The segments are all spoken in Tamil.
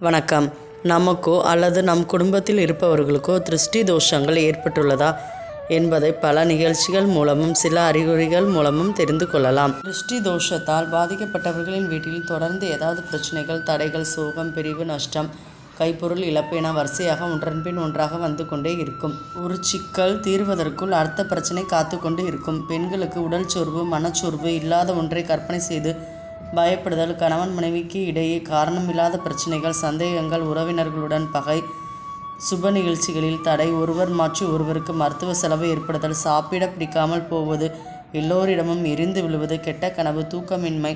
வணக்கம். நமக்கோ அல்லது நம் குடும்பத்தில் இருப்பவர்களுக்கோ திருஷ்டி தோஷங்கள் ஏற்பட்டுள்ளதா என்பதை பல நிகழ்ச்சிகள் மூலமும் சில அறிகுறிகள் மூலமும் தெரிந்து கொள்ளலாம். திருஷ்டி தோஷத்தால் பாதிக்கப்பட்டவர்களின் வீட்டில் தொடர்ந்து ஏதாவது பிரச்சனைகள் தடைகள் சோகம் பிரிவு நஷ்டம் கைப்பொருள் இழப்பு என வரிசையாக ஒன்றன்பின் ஒன்றாக வந்து கொண்டே இருக்கும். ஒரு சிக்கல் தீர்வதற்குள் அடுத்த பிரச்சனை காத்து கொண்டு இருக்கும். பெண்களுக்கு உடல் சோர்வு மனச்சோர்வு இல்லாத ஒன்றை கற்பனை செய்து பயப்படுதல் கணவன் மனைவிக்கு இடையே காரணமில்லாத பிரச்சனைகள் சந்தேகங்கள் உறவினர்களுடன் பகை சுப நிகழ்ச்சிகளில் தடை ஒருவர் மாற்றி ஒருவருக்கு மருத்துவ செலவு ஏற்படுதல் சாப்பிட பிடிக்காமல் போவது எல்லோரிடமும் எரிந்து விழுவது கெட்ட கனவு தூக்கமின்மை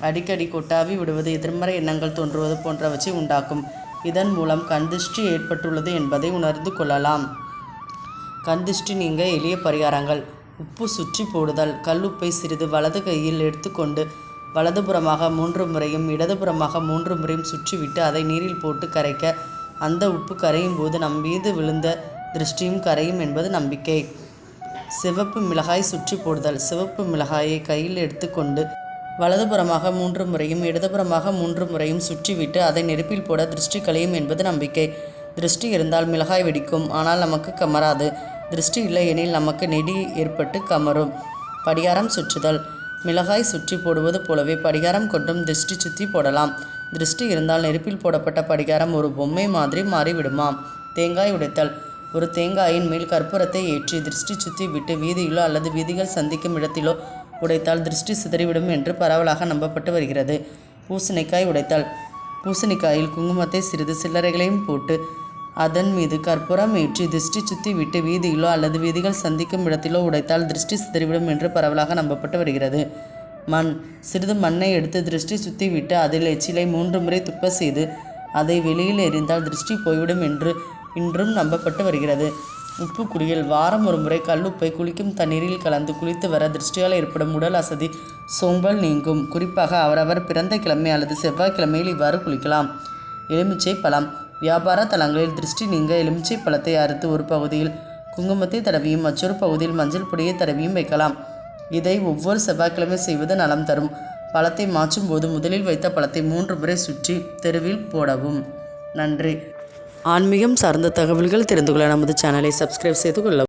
அடிக்கடி கொட்டாவி விடுவது எதிர்மறை எண்ணங்கள் தோன்றுவது போன்றவற்றை உண்டாக்கும். இதன் மூலம் கண்திஷ்டி ஏற்பட்டுள்ளது என்பதை உணர்ந்து கொள்ளலாம். கண்திஷ்டி நீங்க எளிய பரிகாரங்கள். உப்பு சுற்றி போடுதல். கல்லுப்பை சிறிது வலது கையில் எடுத்துக்கொண்டு வலதுபுறமாக மூன்று முறையும் இடதுபுறமாக மூன்று முறையும் சுற்றிவிட்டு அதை நீரில் போட்டு கரைக்க அந்த உப்பு கரையும் போது நம் மீது விழுந்த திருஷ்டியும் கரையும் என்பது நம்பிக்கை. சிவப்பு மிளகாய் சுற்றி போடுதல். சிவப்பு மிளகாயை கையில் எடுத்துக்கொண்டு வலதுபுறமாக மூன்று முறையும் இடதுபுறமாக மூன்று முறையும் சுற்றிவிட்டு அதை நெருப்பில் போட திருஷ்டி களையும் என்பது நம்பிக்கை. திருஷ்டி இருந்தால் மிளகாய் வெடிக்கும். ஆனால் நமக்கு கமராது. திருஷ்டி இல்லை எனில் நமக்கு நெடி ஏற்பட்டு கமரும். படியாரம் சுற்றுதல். மிளகாய் சுற்றி போடுவது போலவே படிகாரம் கொண்டும் திருஷ்டி சுற்றி போடலாம். திருஷ்டி இருந்தால் நெருப்பில் போடப்பட்ட படிகாரம் ஒரு பொம்மை மாதிரி மாறிவிடுமாம் தேங்காய் உடைத்தல். ஒரு தேங்காயின் மேல் கற்பூரத்தை ஏற்றி திருஷ்டி சுற்றி விட்டு வீதியிலோ அல்லது வீதிகள் சந்திக்கும் இடத்திலோ உடைத்தால் திருஷ்டி சிதறிவிடும் என்று பரவலாக நம்பப்பட்டு வருகிறது. பூசணிக்காய் உடைத்தல். பூசணிக்காயில் குங்குமத்தை சிறிது சில்லறைகளையும் போட்டு அதன் மீது கற்பூரம் ஏற்றி திருஷ்டி சுத்தி விட்டு வீதியிலோ அல்லது வீதிகள் சந்திக்கும் இடத்திலோ உடைத்தால் திருஷ்டி சிதறிவிடும் என்று பரவலாக நம்பப்பட்டு வருகிறது. மண். சிறிது மண்ணை எடுத்து திருஷ்டி சுத்தி விட்டு அதில் எச்சிலை மூன்று முறை துப்ப செய்து அதை வெளியில் எறிந்தால் திருஷ்டி போய்விடும் என்று இன்றும் நம்பப்பட்டு வருகிறது. உப்பு குளியல் வாரம் ஒரு முறை கல்லுப்பை குளிக்கும் தண்ணீரில் கலந்து குளித்து வர திருஷ்டியால் ஏற்படும் உடல் அசதி சோம்பல் நீங்கும். குறிப்பாக அவரவர் பிறந்த கிழமை அல்லது செவ்வாய்க்கிழமையில் இவ்வாறு குளிக்கலாம். எலுமிச்சை பழம். வியாபார தலங்களில் திருஷ்டி நீங்க எலுமிச்சை பழத்தை அறுத்து ஒரு பகுதியில் குங்குமத்தை தடவியும் மற்றொரு பகுதியில் மஞ்சள் பொடியை தடவியும் வைக்கலாம். இதை ஒவ்வொரு செவ்வாய்க்கிழமை செய்வது நலம் தரும். பழத்தை மாற்றும் போது முதலில் வைத்த பழத்தை மூன்று முறை சுற்றி தெருவில் போடவும். நன்றி. ஆன்மீகம் சார்ந்த தகவல்கள் தெரிந்து கொள்ள நமது சேனலை சப்ஸ்கிரைப் செய்து கொள்ளவும்.